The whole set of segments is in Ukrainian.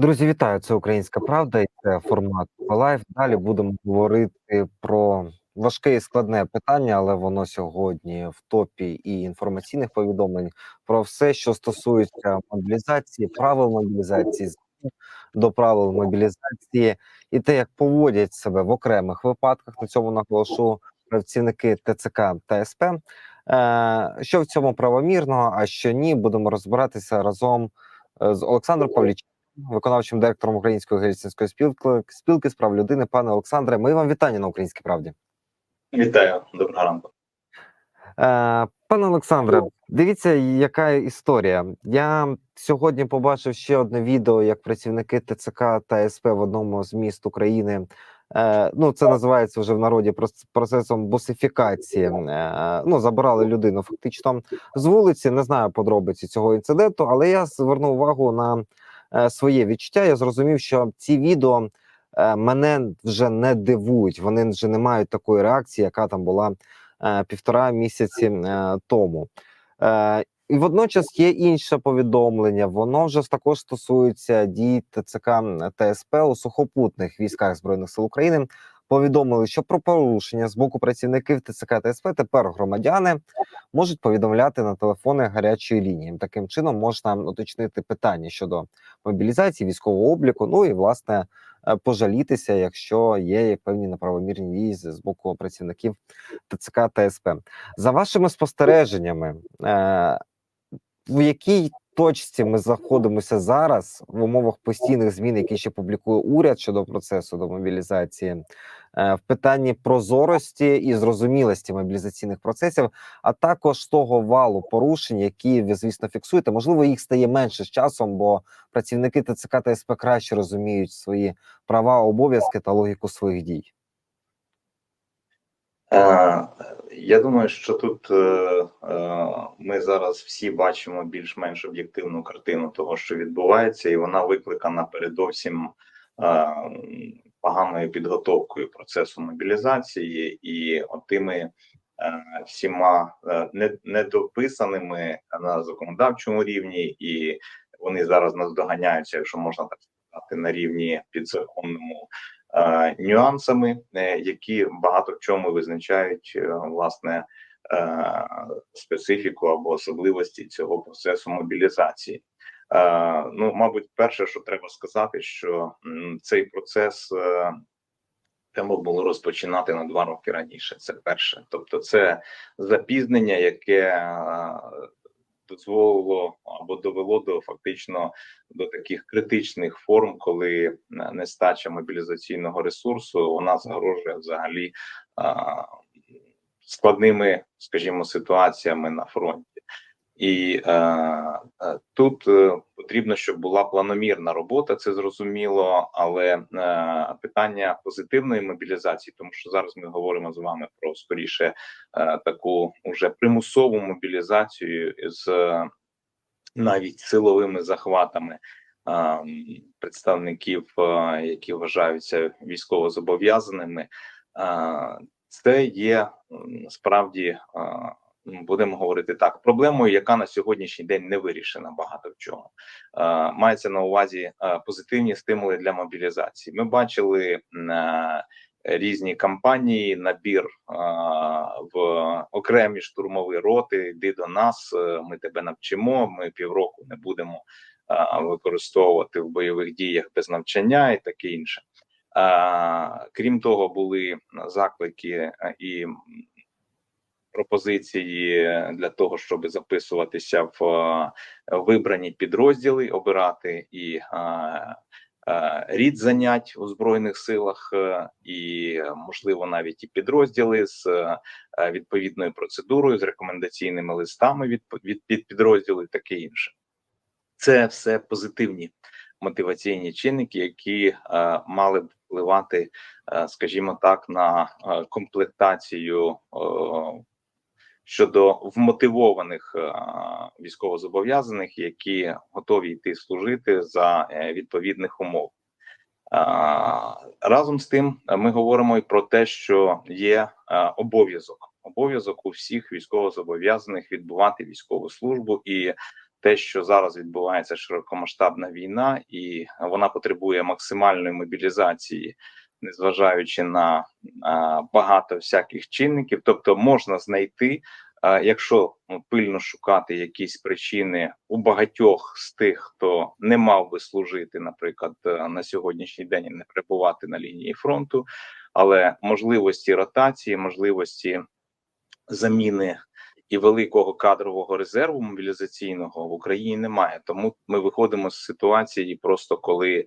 Друзі, вітаю! Це Українська Правда і це формат Лайв. Далі будемо говорити про важке і складне питання, але воно сьогодні в топі і інформаційних повідомлень про все, що стосується мобілізації, правил мобілізації, до правил мобілізації і те, як поводять себе в окремих випадках. На цьому наголошу працівники ТЦК та СП. Е, Що в цьому правомірно, а що ні, будемо розбиратися разом е, з Олександром Павлічем, виконавчим директором Української галицинської спілки спілки з прав людини. Пане Олександре, ми вам вітання на Українській правді. Вітаю, доброго ранку. Е, Пане Олександре, дивіться, яка історія. Я сьогодні побачив ще одне відео, як працівники ТЦК та СП в одному з міст України. Е, ну, це називається вже в народі процесом бусифікації. Е, ну, забирали людину фактично з вулиці. Не знаю подробиці цього інциденту, але я звернув увагу на своє відчуття. Я зрозумів, що ці відео е, мене вже не дивують. Вони вже не мають такої реакції, яка там була е, півтора місяці е, тому. Е, і водночас є інше повідомлення. Воно вже також стосується дій ТЦК та СП у сухопутних військах збройних сил України. Повідомили, що про порушення з боку працівників ТЦК та СП тепер громадяни можуть повідомляти на телефони гарячої лінії. Таким чином можна уточнити питання щодо мобілізації, військового обліку. Ну і власне е, пожалітися, якщо є певні неправомірні дії з боку працівників ТЦК та СП. За вашими спостереженнями, е, в якій точці ми знаходимося зараз в умовах постійних змін, які ще публікує уряд щодо процесу до мобілізації, е, в питанні прозорості і зрозумілості мобілізаційних процесів, а також того валу порушень, які ви звісно фіксуєте. Можливо, їх стає менше з часом, бо працівники ТЦК та СП краще розуміють свої права, обов'язки та логіку своїх дій. Е, я думаю, що тут е, е, ми зараз всі бачимо більш-менш об'єктивну картину того, що відбувається, і вона викликана передовсім поганою підготовкою процесу мобілізації і отими е, всіма не- недописаними на законодавчому рівні, і вони зараз нас доганяються, якщо можна так сказати, на рівні підзаконному нюансами, е, які багато в чому визначають е, власне е, специфіку або особливості цього процесу мобілізації. Е, ну, мабуть, перше, що треба сказати, що цей процес е, треба було розпочинати на два роки раніше. Це перше, тобто, це запізнення, яке е, дозволило або довело до фактично до таких критичних форм, коли е, нестача мобілізаційного ресурсу вона загрожує взагалі складними, скажімо, ситуаціями на фронті. І е, е, тут е, потрібно, щоб була планомірна робота, це зрозуміло, але е, питання позитивної мобілізації, тому що зараз ми говоримо з вами про скоріше е, таку уже примусову мобілізацію з е, навіть силовими захватами е, представників, е, які вважаються військовозобов'язаними. Е, Це є м, справді. е, Будемо говорити так, проблемою, яка на сьогоднішній день не вирішена багато в чому. Е, Мається на увазі е, позитивні стимули для мобілізації. Ми бачили е, різні кампанії, набір в окремі штурмові роти. Йди до нас, ми тебе навчимо. Ми півроку не будемо використовувати в бойових діях без навчання і таке інше. Крім того, були заклики і пропозиції для того, щоб записуватися в е, вибрані підрозділи, обирати і е, е, рід занять у збройних силах, і можливо навіть і підрозділи з відповідною процедурою, з рекомендаційними листами від, від під підрозділу і таке інше. Це все позитивні мотиваційні чинники, які мали б впливати, скажімо так, на комплектацію щодо вмотивованих е, військовозобов'язаних, які готові йти служити за е, відповідних умов. Разом з тим, е, ми говоримо і про те, що є обов'язок обов'язок у всіх військовозобов'язаних відбувати військову службу, і те, що зараз відбувається широкомасштабна війна, і вона потребує максимальної мобілізації, незважаючи на багато всяких чинників. Тобто можна знайти, якщо ну, пильно шукати якісь причини у багатьох з тих, хто не мав би служити, наприклад, е, на сьогоднішній день не перебувати на лінії фронту, але можливості ротації, можливості заміни і великого кадрового резерву мобілізаційного в Україні немає. Тому ми виходимо з ситуації, просто коли, е,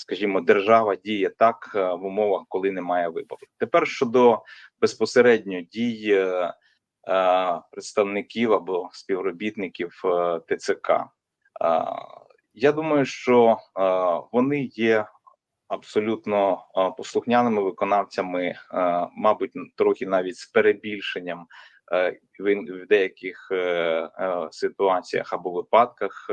скажімо, держава діє так е, в умовах, коли немає вибору. Тепер щодо безпосередньо дій е, е, представників або співробітників ТЦК. Я думаю, що вони є абсолютно послухняними виконавцями, мабуть, трохи навіть з перебільшенням в деяких ситуаціях або випадках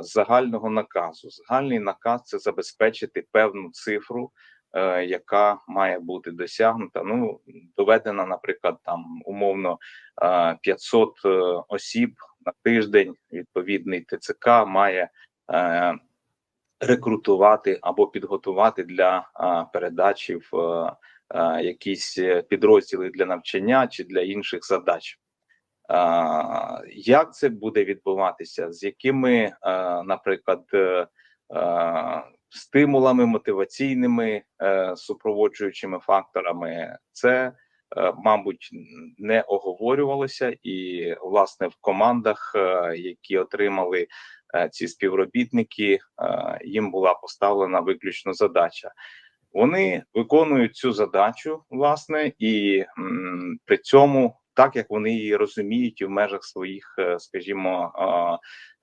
загального наказу. Загальний наказ це забезпечити певну цифру, е, яка має бути досягнута. Ну доведена, наприклад, там умовно е, 500 е, осіб на тиждень. Відповідний ТЦК має. е, рекрутувати або підготувати для передачі в якісь е, підрозділи для навчання чи для інших задач. Як це буде відбуватися? З якими, наприклад, е, стимулами, мотиваційними е, супроводжуючими факторами, це, е, мабуть, не оговорювалося, і власне в командах, е, які отримали е, ці співробітники, е, їм була поставлена виключно задача. Вони виконують цю задачу, власне, і при цьому, так як вони її розуміють, і в межах своїх, е, скажімо,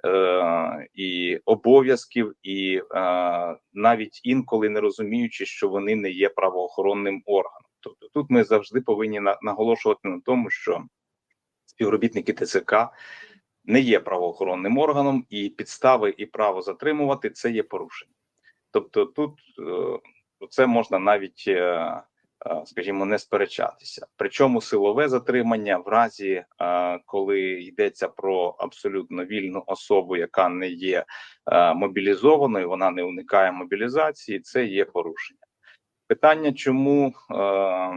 е, і обов'язків, і е, навіть інколи не розуміючи, що вони не є правоохоронним органом. Тобто, тут ми завжди повинні на- наголошувати на тому, що співробітники ТЦК не є правоохоронним органом, і підстави і право затримувати це є порушення. Тобто, тут це можна навіть, скажімо, не сперечатися. Причому силове затримання в разі, е, коли йдеться про абсолютно вільну особу, яка не є е, мобілізованою, вона не уникає мобілізації, це є порушення. Питання, чому, е,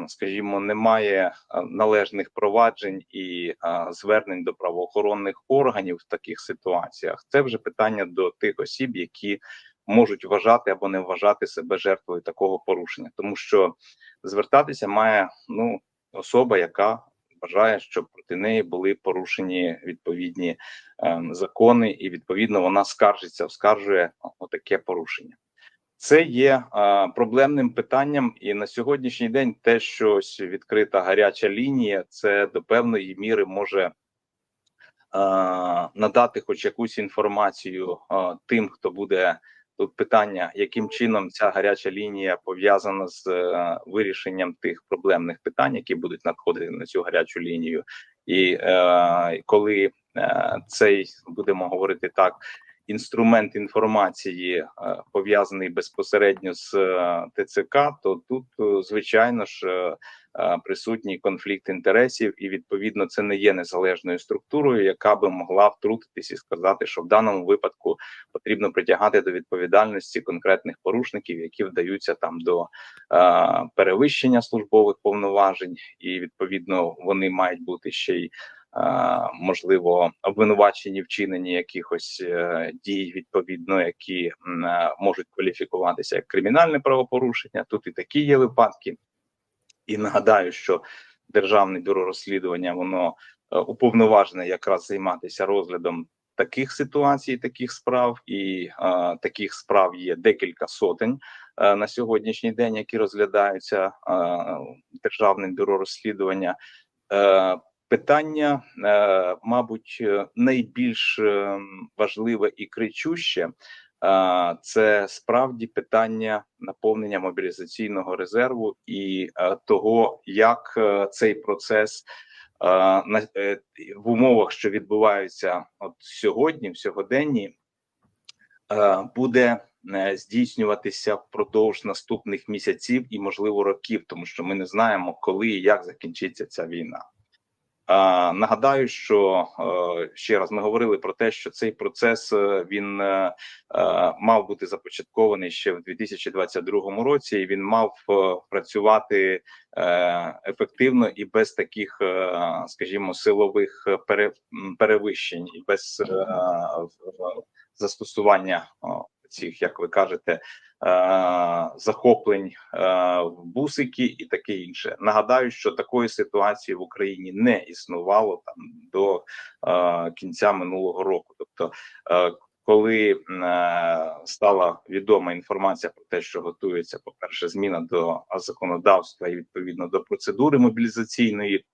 скажімо, немає е, належних проваджень і е, звернень до правоохоронних органів в таких ситуаціях, це вже питання до тих осіб, які можуть вважати або не вважати себе жертвою такого порушення, тому що звертатися має ну особа, яка вважає, що проти неї були порушені відповідні е, закони, і відповідно вона скаржиться, оскаржує отаке порушення. Це є а, проблемним питанням, і на сьогоднішній день те, що ось відкрита гаряча лінія, це до певної міри може а, надати хоч якусь інформацію а, тим, хто буде тут питання, яким чином ця гаряча лінія пов'язана з е, вирішенням тих проблемних питань, які будуть надходити на цю гарячу лінію, і е, коли е, цей будемо говорити так інструмент інформації е, пов'язаний безпосередньо з е, ТЦК, то тут е, звичайно ж присутній конфлікт інтересів, і відповідно це не є незалежною структурою, яка би могла втрутитись і сказати, що в даному випадку потрібно притягати до відповідальності конкретних порушників, які вдаються там до е, перевищення службових повноважень, і відповідно вони мають бути ще й е, можливо обвинувачені вчиненні якихось е, дій, відповідно, які е, можуть кваліфікуватися як кримінальне правопорушення. Тут і такі є випадки. І нагадаю, що державне бюро розслідування воно е, уповноважене якраз займатися розглядом таких ситуацій, таких справ, і е, таких справ є декілька сотень е, на сьогоднішній день, які розглядаються е, державним бюро розслідування. Е, Питання, е, мабуть, найбільш е, важливе і кричуще це справді питання наповнення мобілізаційного резерву і е, того, як е, цей процес е, в умовах, що відбуваються от сьогодні, в сьогоденні, буде здійснюватися впродовж наступних місяців і, можливо, років, тому що ми не знаємо, коли і як закінчиться ця війна. Нагадаю, що е, ще раз ми говорили про те, що цей процес е, він е, мав бути започаткований ще в 2022 році, і він мав працювати ефективно і без таких, скажімо, силових пере, перевищень, і без застосування цих, як ви кажете, е, захоплень е, в бусики і таке інше. Нагадаю, що такої ситуації в Україні не існувало там до е, кінця минулого року. Тобто, коли стала відома інформація про те, що готується, по перше, зміна до законодавства і відповідно до процедури мобілізаційної,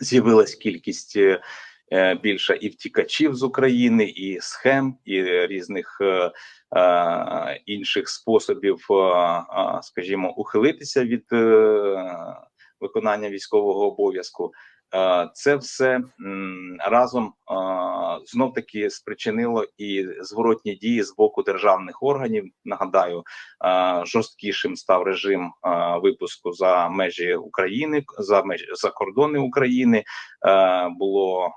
з'явилась кількість. Е, Більше і втікачів з України, і схем, і різних е, е, інших способів, скажімо, ухилитися від виконання військового обов'язку. Е, Це все разом знов таки спричинило і зворотні дії з боку державних органів. Нагадаю, е, жорсткішим став режим е, випуску за межі України, за межі за кордони України. Е, Було е,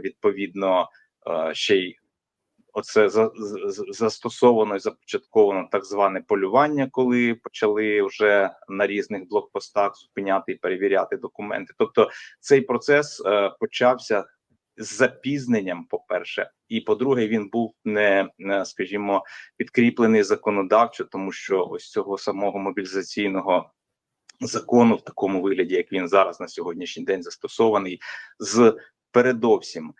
відповідно е, ще й оце застосовано і започатковано так зване полювання, коли почали вже на різних блокпостах зупиняти і перевіряти документи. Тобто цей процес е, почався з запізненням, по-перше, і по-друге, він був не, скажімо, підкріплений законодавчо, тому що ось цього самого мобілізаційного закону в такому вигляді, як він зараз на сьогоднішній день застосований, з передовсім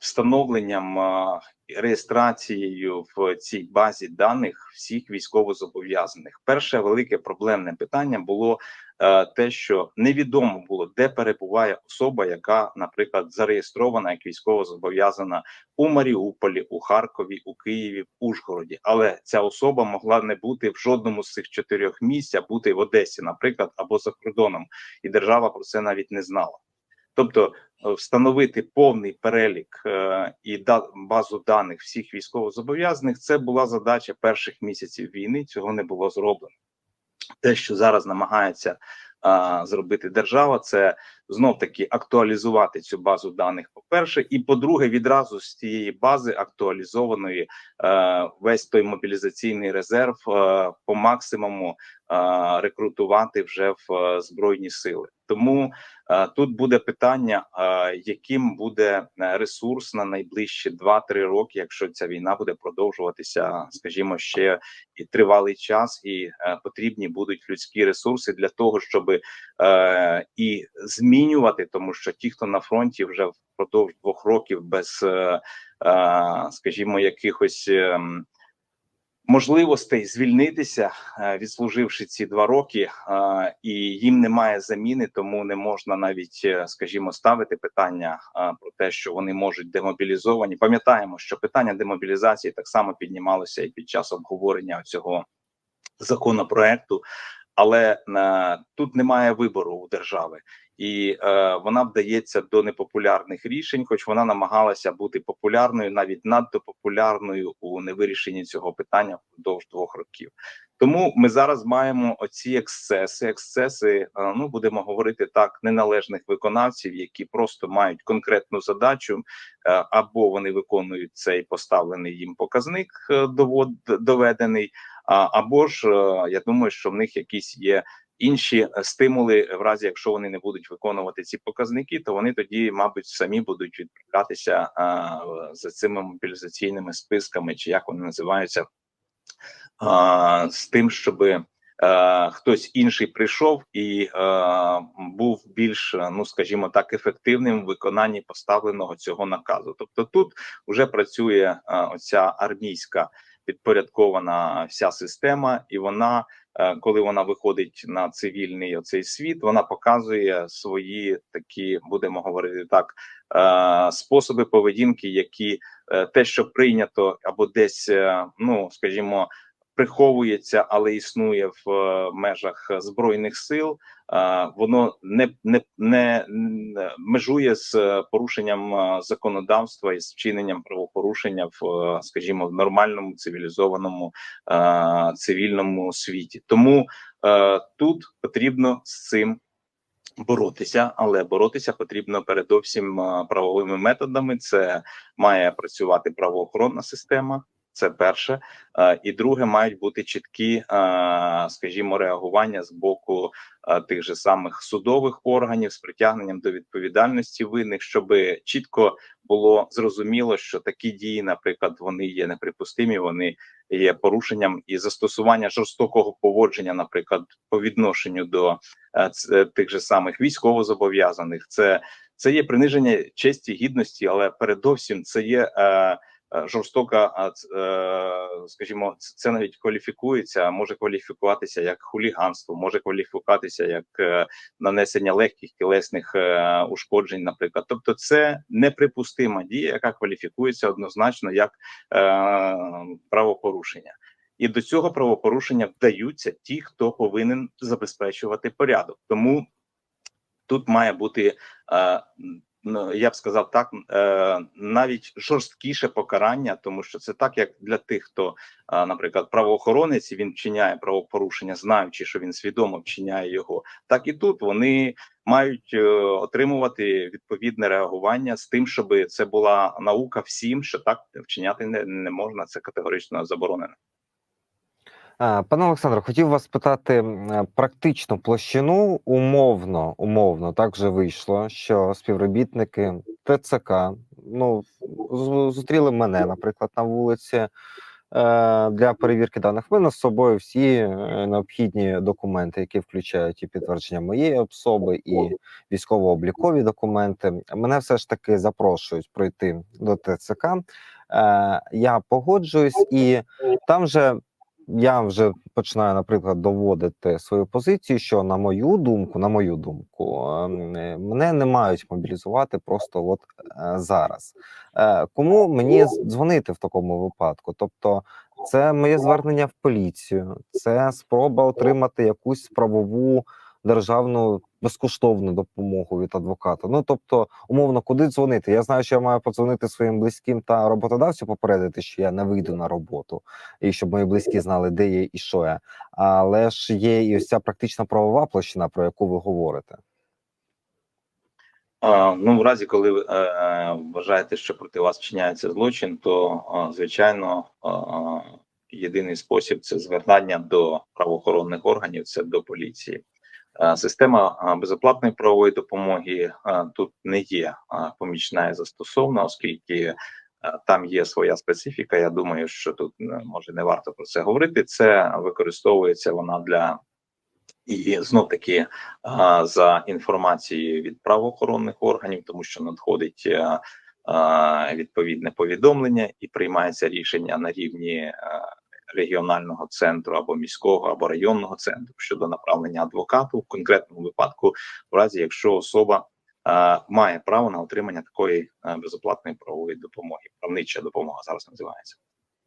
встановленням е, реєстрацією в цій базі даних всіх військовозобов'язаних. Перше велике проблемне питання було е, те, що невідомо було, де перебуває особа, яка, наприклад, зареєстрована як військовозобов'язана у Маріуполі, у Харкові, у Києві, в Ужгороді. Але ця особа могла не бути в жодному з цих чотирьох місць, а бути в Одесі, наприклад, або за кордоном, і держава про це навіть не знала. Тобто е, встановити повний перелік е, і базу даних всіх військовозобов'язаних це була задача перших місяців війни. Цього не було зроблено. Те, що зараз намагається а, зробити держава, це знов таки актуалізувати цю базу даних. По перше, і по-друге, відразу з цієї бази актуалізованої е, весь той мобілізаційний резерв е, по максимуму рекрутувати вже в е, збройні сили. Тому е, тут буде питання, е, яким буде ресурс на найближчі 2-3 роки, якщо ця війна буде продовжуватися, скажімо, ще і тривалий час, і потрібні будуть людські ресурси для того, щоб і змінювати, тому що ті, хто на фронті вже впродовж двох років без, скажімо, якихось. Можливостей звільнитися, е, відслуживши ці два роки, е, і їм немає заміни, тому не можна навіть, е, скажімо, ставити питання про те, що вони можуть демобілізовані. Пам'ятаємо, що питання демобілізації так само піднімалося і під час обговорення цього законопроекту, але тут немає вибору у держави, і е, вона вдається до непопулярних рішень, хоч вона намагалася бути популярною, навіть надто популярною у невирішенні цього питання впродовж двох років. Тому ми зараз маємо оці ексцеси, ексцеси, е, ну будемо говорити так, неналежних виконавців, які просто мають конкретну задачу, е, або вони виконують цей поставлений їм показник, е, довод доведений. Або ж я думаю, що в них якісь є інші е, стимули, в разі якщо вони не будуть виконувати ці показники, то вони тоді, мабуть, самі будуть відправлятися за цими мобілізаційними списками, чи як вони називаються, а, з тим, щоб е, хтось інший прийшов і е, був більш, е, ну скажімо так, ефективним в виконанні поставленого цього наказу. Тобто тут вже працює е, оця армійська підпорядкована вся система, і вона, е, коли вона виходить на цивільний оцей світ, вона показує свої такі, будемо говорити так, е, способи поведінки, які е, те, що прийнято або десь, е, ну скажімо. Приховується, але існує в е, межах збройних сил. Воно не не не межує з е, порушенням е, законодавства і з вчиненням правопорушення в, скажімо, в нормальному цивілізованому цивільному світі. Тому тут потрібно з цим боротися, але боротися потрібно передовсім правовими методами. Це має працювати правоохоронна система. Це перше, і друге, мають бути чіткі, скажімо, реагування з боку тих же самих судових органів з притягненням до відповідальності винних, щоб чітко було зрозуміло, що такі дії, наприклад, вони є неприпустимі, вони є порушенням і застосування жорстокого поводження, наприклад, по відношенню до е, тих же самих військовозобов'язаних. Це це є приниження честі гідності, але передовсім це є е, жорстока, а, е, скажімо, це навіть кваліфікується, може кваліфікуватися як хуліганство, може кваліфікуватися як е, нанесення легких тілесних е, ушкоджень, наприклад. Тобто, це неприпустима дія, яка кваліфікується однозначно як е, правопорушення. І до цього правопорушення вдаються ті, хто повинен забезпечувати порядок. Тому тут має бути, е, я б сказав так, е, навіть жорсткіше покарання, тому що це так, як для тих, хто, наприклад, правоохоронець він вчиняє правопорушення, знаючи, що він свідомо вчиняє його, так і тут вони мають е, отримувати відповідне реагування з тим, щоб це була наука всім, що так вчиняти не можна. Це категорично заборонено. Е, Пане Олександре, хотів вас питати е, практичну площину. Умовно, умовно, так вже вийшло, що співробітники ТЦК ну зустріли мене, наприклад, на вулиці е, для перевірки даних. Мене з собою всі необхідні документи, які включають і підтвердження моєї особи, і військово-облікові документи. Мене все ж таки запрошують пройти до ТЦК. Я погоджуюсь, і там же я вже починаю, наприклад, доводити свою позицію, що на мою думку, на мою думку, ем, мене не мають мобілізувати просто от е, зараз. Е, Кому мені дзвонити в такому випадку? Тобто, це моє звернення в поліцію, це спроба отримати якусь правову державну безкоштовну допомогу від адвоката. Ну тобто, умовно, куди дзвонити? Я знаю, що я маю подзвонити своїм близьким та роботодавцю, попередити, що я не вийду на роботу, і щоб мої близькі знали, де я і що я. Але ж є і ось ця практична правова площина, про яку ви говорите. Ну, в разі, коли ви е, вважаєте, що проти вас вчиняється злочин, то звичайно єдиний спосіб це звернення до правоохоронних органів, це до поліції. Е, Система е, безоплатної правової допомоги е, тут не є помічна і застосована, оскільки там є своя специфіка. Я думаю, що тут може не варто про це говорити. Це використовується вона для і знов таки за інформацією від правоохоронних органів, тому що надходить відповідне повідомлення і приймається рішення на рівні регіонального центру або міського або районного центру щодо направлення адвокату в конкретному випадку, в разі якщо особа а, має право на отримання такої а, безоплатної правової допомоги. Правнича допомога зараз називається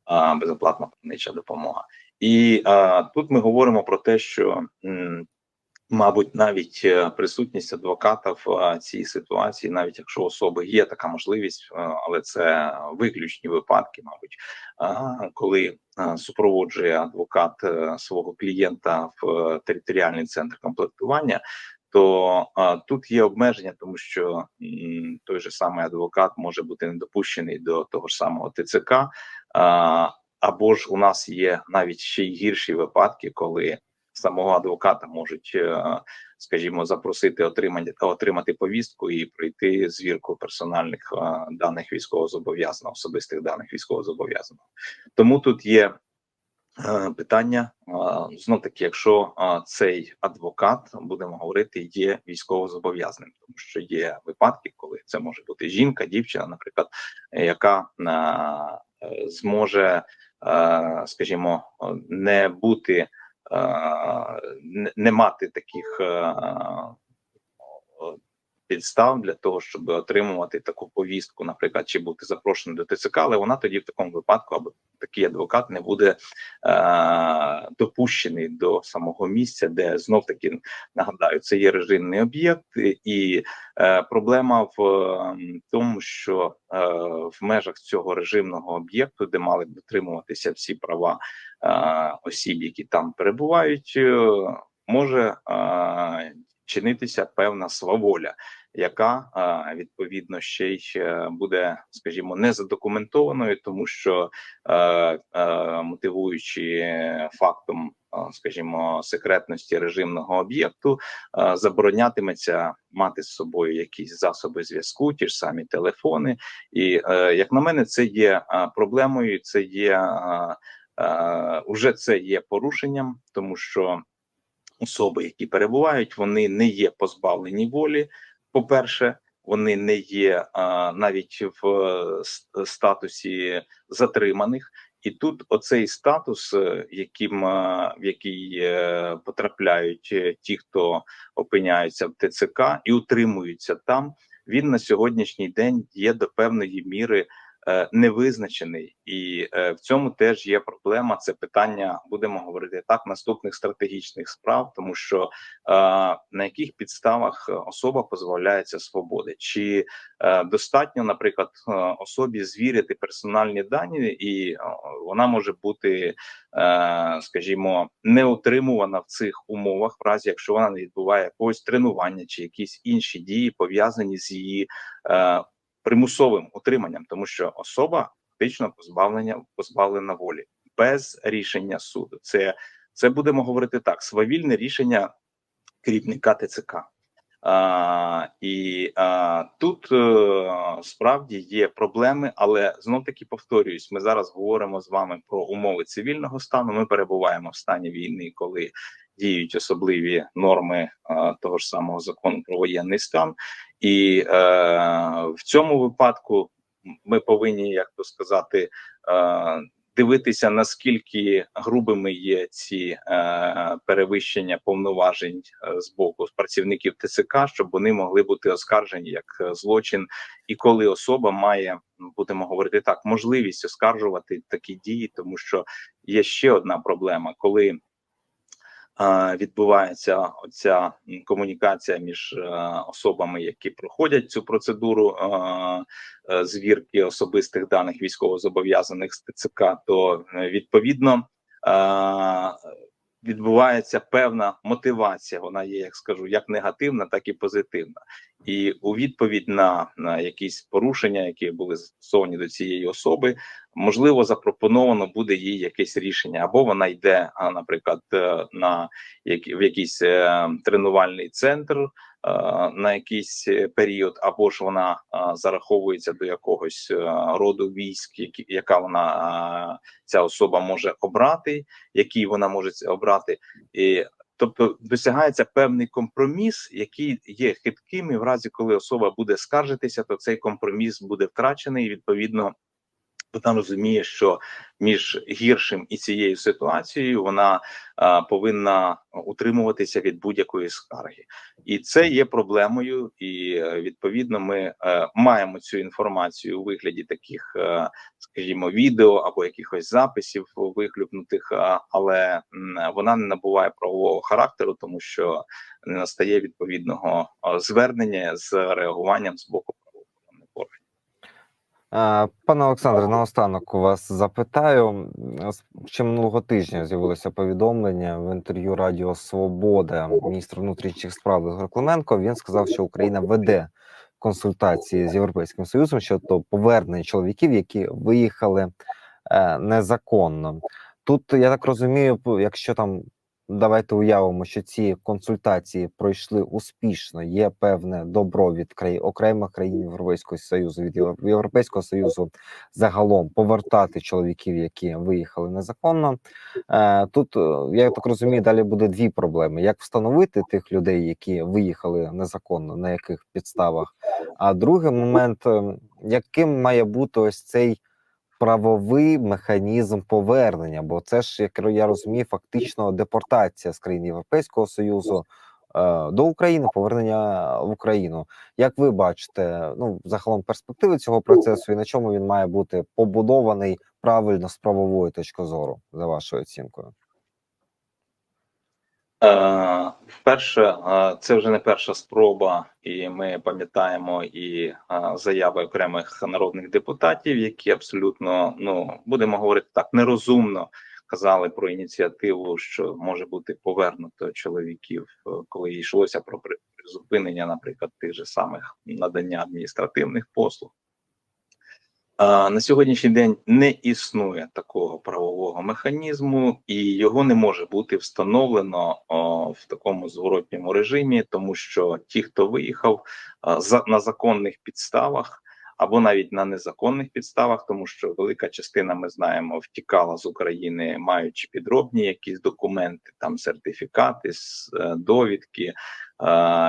а, безоплатна правнича допомога. І а, тут ми говоримо про те, що м, мабуть, навіть е, присутність адвоката в цій ситуації, навіть якщо особи є така можливість, але це виключні випадки, мабуть, коли супроводжує адвокат е, свого клієнта в е, територіальний центр комплектування. То а, тут є обмеження, тому що м, той же самий адвокат може бути недопущений до того ж самого ТЦК, а, або ж у нас є навіть ще й гірші випадки, коли самого адвоката можуть, е, скажімо, запросити отримання отримати повістку і пройти звірку персональних е, даних військовозобов'язаного, особистих даних військовозобов'язаного. Тому тут є е, питання знов таки, якщо цей адвокат будемо говорити, є військовозобов'язаним, тому що є випадки, коли це може бути жінка, дівчина, наприклад, яка зможе, скажімо, не бути не- не мати таких е, е, підстав для того, щоб отримувати таку повістку, наприклад, чи бути запрошеним до ТЦК, але вона тоді в такому випадку або такий адвокат не буде е, допущений до самого місця, де знов таки нагадаю, це є режимний об'єкт, і е, проблема в е, тому, що е, в межах цього режимного об'єкту, де мали б дотримуватися всі права е, осіб, які там перебувають, е, може е, чинитися певна сваволя, яка відповідно ще й е, буде, скажімо, не задокументованою, тому що е, е, мотивуючи фактом, скажімо, секретності режимного об'єкту, заборонятиметься мати з собою якісь засоби зв'язку, ті ж самі телефони. І як на мене, це є проблемою, це є уже це є порушенням, тому що особи, які перебувають, вони не є позбавлені волі. По-перше, вони не є а, навіть в е, статусі затриманих, і тут оцей статус, е, яким е, в який е, потрапляють е, ті, хто опиняються в ТЦК і утримуються там, він на сьогоднішній день є до певної міри е, невизначений, і е, в цьому теж є проблема. Це питання, будемо говорити так, наступних стратегічних справ, тому що е, на яких підставах особа позбавляється свободи, чи е, достатньо, наприклад, е, особі звірити персональні дані, і е, вона може бути, е, скажімо, не утримувана в цих умовах, в разі якщо вона не відбуває якогось тренування чи якісь інші дії пов'язані з її е, примусовим утриманням, тому що особа фактично позбавлення позбавлена волі без рішення суду. Це це будемо говорити так: свавільне рішення керівника ТЦК. А, і а, тут е, справді є проблеми, але знов таки повторююсь: ми зараз говоримо з вами про умови цивільного стану. Ми перебуваємо в стані війни, коли діють особливі норми а, того ж самого закону про воєнний стан, і е, в цьому випадку ми повинні, як то сказати, е, дивитися наскільки грубими є ці е, перевищення повноважень е, з боку працівників ТЦК, щоб вони могли бути оскаржені як е, злочин, і коли особа має будемо говорити так, можливість оскаржувати такі дії, тому що є ще одна проблема, коли відбувається оця комунікація між е, особами, які проходять цю процедуру е, е, звірки особистих даних військовозобов'язаних з ТЦК, то відповідно відбувається певна мотивація. Вона є, як скажу, як негативна, так і позитивна. І у відповідь на, на якісь порушення, які були застосовані до цієї особи, можливо, запропоновано буде їй якесь рішення, або вона йде, наприклад, е, на як в якийсь е, тренувальний центр на якийсь е, період, або ж вона е, зараховується до якогось е, роду військ, яка вона е, ця особа може обрати, який вона може обрати, і тобто досягається певний компроміс, який є хитким, і в разі, коли особа буде скаржитися, то цей компроміс буде втрачений. І відповідно вона розуміє, що між гіршим і цією ситуацією вона а, повинна утримуватися від будь-якої скарги, і це є проблемою. І е, відповідно, ми е, маємо цю інформацію у вигляді таких, е, скажімо, відео або якихось записів вихлюпнутих, а, але м, вона не набуває правового характеру, тому що не настає відповідного а, звернення з реагуванням з боку Пане Олександре, наостанок у вас запитаю. Ще минулого тижня з'явилося повідомлення в інтерв'ю Радіо Свобода міністр внутрішніх справ Ігор. Він сказав, що Україна веде консультації з Європейським Союзом щодо повернення чоловіків, які виїхали е, незаконно. Тут я так розумію, якщо там давайте уявимо, що ці консультації пройшли успішно, є певне добро від країн окремих країн Європейського союзу від Європейського союзу загалом повертати чоловіків, які виїхали незаконно. Е, тут е, я так розумію, далі буде дві проблеми: як встановити тих людей, які виїхали незаконно, на яких підставах. А другий момент, е, яким має бути ось цей правовий механізм повернення, бо це ж, як я розумію, фактично депортація з країн Європейського Союзу е, до України, повернення в Україну. Як ви бачите, ну загалом перспективи цього процесу і на чому він має бути побудований правильно з правової точки зору, за вашою оцінкою? Е, Вперше, е, це вже не перша спроба, і ми пам'ятаємо і е, заяви окремих народних депутатів, які абсолютно ну будемо говорити так нерозумно казали про ініціативу, що може бути повернуто чоловіків, коли йшлося про при- призупинення, наприклад, тих же самих надання адміністративних послуг. На сьогоднішній день не існує такого правового механізму, і його не може бути встановлено в такому зворотньому режимі, тому що ті, хто виїхав на законних підставах, або навіть на незаконних підставах, тому що велика частина, ми знаємо, втікала з України, маючи підробні якісь документи, там сертифікати, е, довідки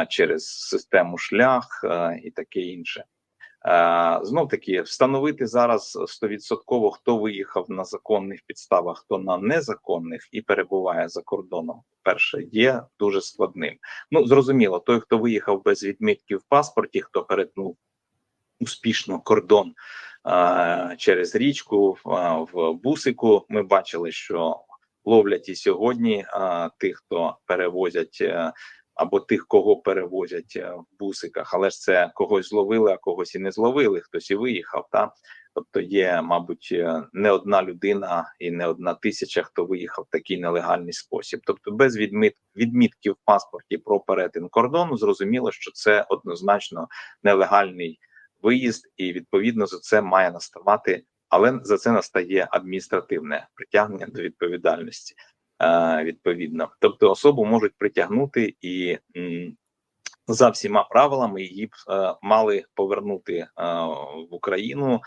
через систему шлях е, і таке інше. Знов таки встановити зараз стовідсотково, хто виїхав на законних підставах, хто на незаконних і перебуває за кордоном. Перше є дуже складним. Ну зрозуміло, той, хто виїхав без відмітки в паспорті, хто перетнув успішно кордон а, через річку а, в бусику. Ми бачили, що ловлять і сьогодні а, тих, хто перевозять. е, Або тих, кого перевозять е, в бусиках, але ж це когось зловили, а когось і не зловили. Хтось і виїхав. Та тобто є, мабуть, е, не одна людина і не одна тисяча, хто виїхав в такий нелегальний спосіб. Тобто, без відміт відмітки в паспорті про перетин кордону, зрозуміло, що це однозначно нелегальний виїзд, і відповідно за це має наставати, але за це настає адміністративне притягнення до відповідальності. Е, відповідно, тобто особу можуть притягнути і за всіма правилами її б е, мали повернути е, в Україну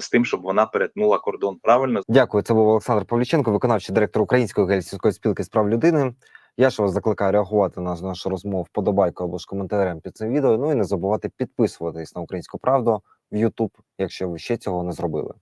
з тим, щоб вона перетнула кордон правильно. Дякую. Це був Олександр Павліченко, виконавчий директор Української гельсінської спілки з прав людини. Я ж вас закликаю реагувати на нашу розмову вподобайкою або ж коментарем під цим відео. Ну і не забувати підписуватись на українську правду в YouTube, якщо ви ще цього не зробили.